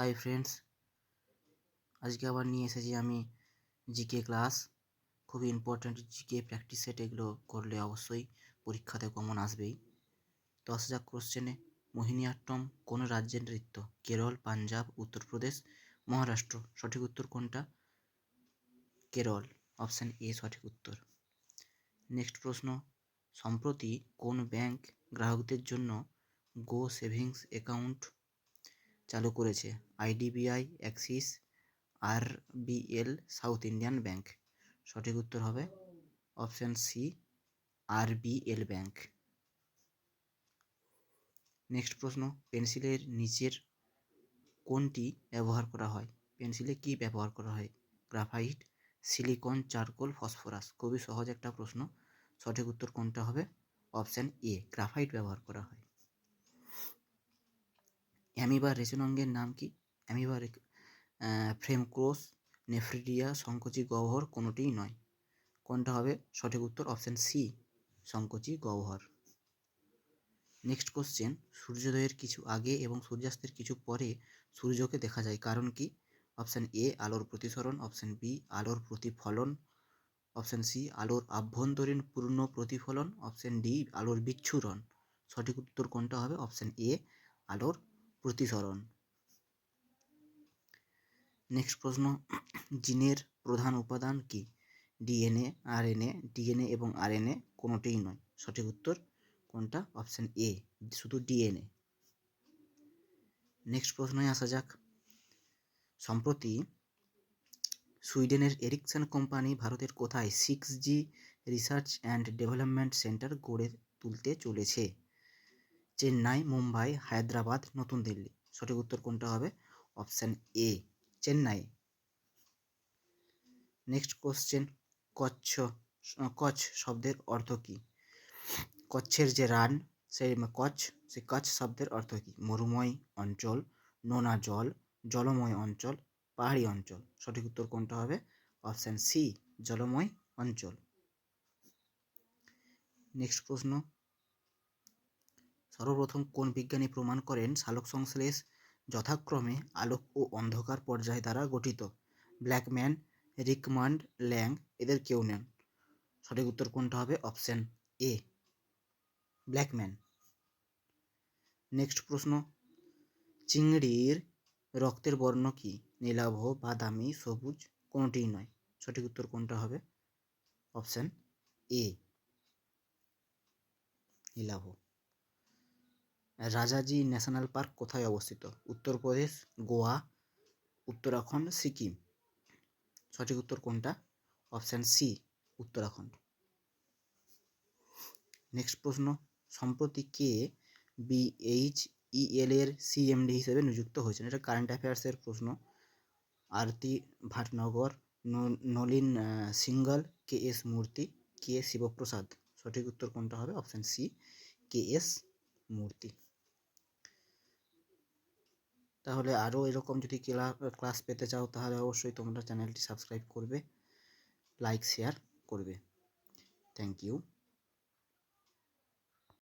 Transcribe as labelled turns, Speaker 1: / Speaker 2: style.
Speaker 1: Hi friends আজকে আবার নিয়ে এসেছি আমি জিকে ক্লাস খুবই ইম্পর্ট্যান্ট জিকে প্র্যাকটিস সেট এগুলো করলে অবশ্যই পরীক্ষাতে কমন আসবেই। তো আসা যাক কোশ্চেনে মোহিনীআট্টম কোন রাজ্যের নৃত্য? কেরল, পাঞ্জাব, উত্তরপ্রদেশ, মহারাষ্ট্র। সঠিক উত্তর কোনটা? কেরল। অপশান এ সঠিক উত্তর। নেক্সট প্রশ্ন। সম্প্রতি কোন ব্যাংক গ্রাহকদের জন্য গো সেভিংস অ্যাকাউন্ট চালু করেছে আইডিবিআই, অ্যাক্সিস আর আরবিএল, সাউথ ইন্ডিয়ান ব্যাংক। সঠিক উত্তর হবে অপশান সি আর আরবিএল ব্যাংক। নেক্সট প্রশ্ন, পেন্সিলের নিচের কোনটি ব্যবহার করা হয়? পেন্সিলে কি ব্যবহার করা হয়? Graphite, silicon, charcoal, phosphorus. খুবই সহজ একটা প্রশ্ন। সঠিক উত্তর কোনটা হবে? অপশান এ, গ্রাফাইট ব্যবহার করা হয়। অ্যামিবার রেচনাঙ্গের নাম কি? অ্যামিবার ফ্রেমক্রোস নেফ্রিডিয়া, সংকোচি গহ্বর কোনোটিই নয়। কোনটা হবে? সঠিক উত্তর অপশান সি, সংকোচি গহ্বর। নেক্সট কোশ্চেন, সূর্যোদয়ের কিছু আগে এবং সূর্যাস্তের কিছু পরে সূর্যকে দেখা যায়, কারণ কি? অপশান এ, আলোর প্রতিসরণ, অপশান বি, আলোর প্রতিফলন, অপশান সি, আলোর আভ্যন্তরীণ পূর্ণ প্রতিফলন, অপশান ডি, আলোর বিচ্ছুরণ। সঠিক উত্তর কোনটা হবে? অপশান এ, আলোর প্রতিসরণ নেক্সট প্রশ্ন, জিনের প্রধান উপাদান কি? ডিএনএ, আরএনএ, ডিএনএ এবং আরএনএ কোনোটিই নয়। সঠিক উত্তর কোনটা? অপশান এ, শুধু ডিএনএ। নেক্সট প্রশ্নে আসা যাক। সম্প্রতি সুইডেনের এরিকসন কোম্পানি ভারতের কোথায় six G research and development centre গড়ে তুলতে চলেছে? চেন্নাই, মুম্বাই, হায়দ্রাবাদ, নতুন দিল্লি। সঠিক উত্তর কোনটা হবে? Option A, Chennai. Next question, Kutch কচ্ছ শব্দের অর্থ কী? কচ্ছের যে রান সেই কচ্ছ সেই কচ্ছ শব্দের অর্থ কী? মরুময় অঞ্চল, নোনা জল, জলময় অঞ্চল, পাহাড়ি অঞ্চল। সঠিক উত্তর কোনটা হবে? অপশান সি, জলময় অঞ্চল। নেক্সট প্রশ্ন সর্বপ্রথম কোন বিজ্ঞানী প্রমাণ করেন সালোক সংশ্লেষ যথাক্রমে আলোক ও অন্ধকার পর্যায় দ্বারা গঠিত? ব্ল্যাকম্যান, রিকমান্ড, ল্যাং এদের কেউ নেন। সঠিক উত্তর কোনটা হবে? অপশান এ, ব্ল্যাকম্যান। নেক্সট প্রশ্ন। চিংড়ির রক্তের বর্ণ কি? নীলাভ, বাদামি, সবুজ, কোনোটিই নয়। সঠিক উত্তর কোনটা হবে? অপশান এ, নীলাভ। রাজাজি ন্যাশনাল পার্ক কোথায় অবস্থিত? উত্তরপ্রদেশ গোয়া, উত্তরাখণ্ড, সিকিম। সঠিক উত্তর কোনটা? Option C, Uttarakhand. নেক্সট প্রশ্ন। সম্প্রতি কে বিএইচ ইএল এর সিএমডি হিসেবে নিযুক্ত হয়েছেন? এটা কারেন্ট অ্যাফেয়ার্সের প্রশ্ন। Aarti Bhatnagar Nalin Singhal, K S Murthy, K Shivaprasad. সঠিক উত্তর কোনটা হবে? অপশান সি, কে এস মূর্তি। তাহলে আরও এরকম যদি ক্লাস পেতে চাও, তাহলে অবশ্যই তোমরা চ্যানেলটি সাবস্ক্রাইব করবে লাইক শেয়ার করবে। Thank you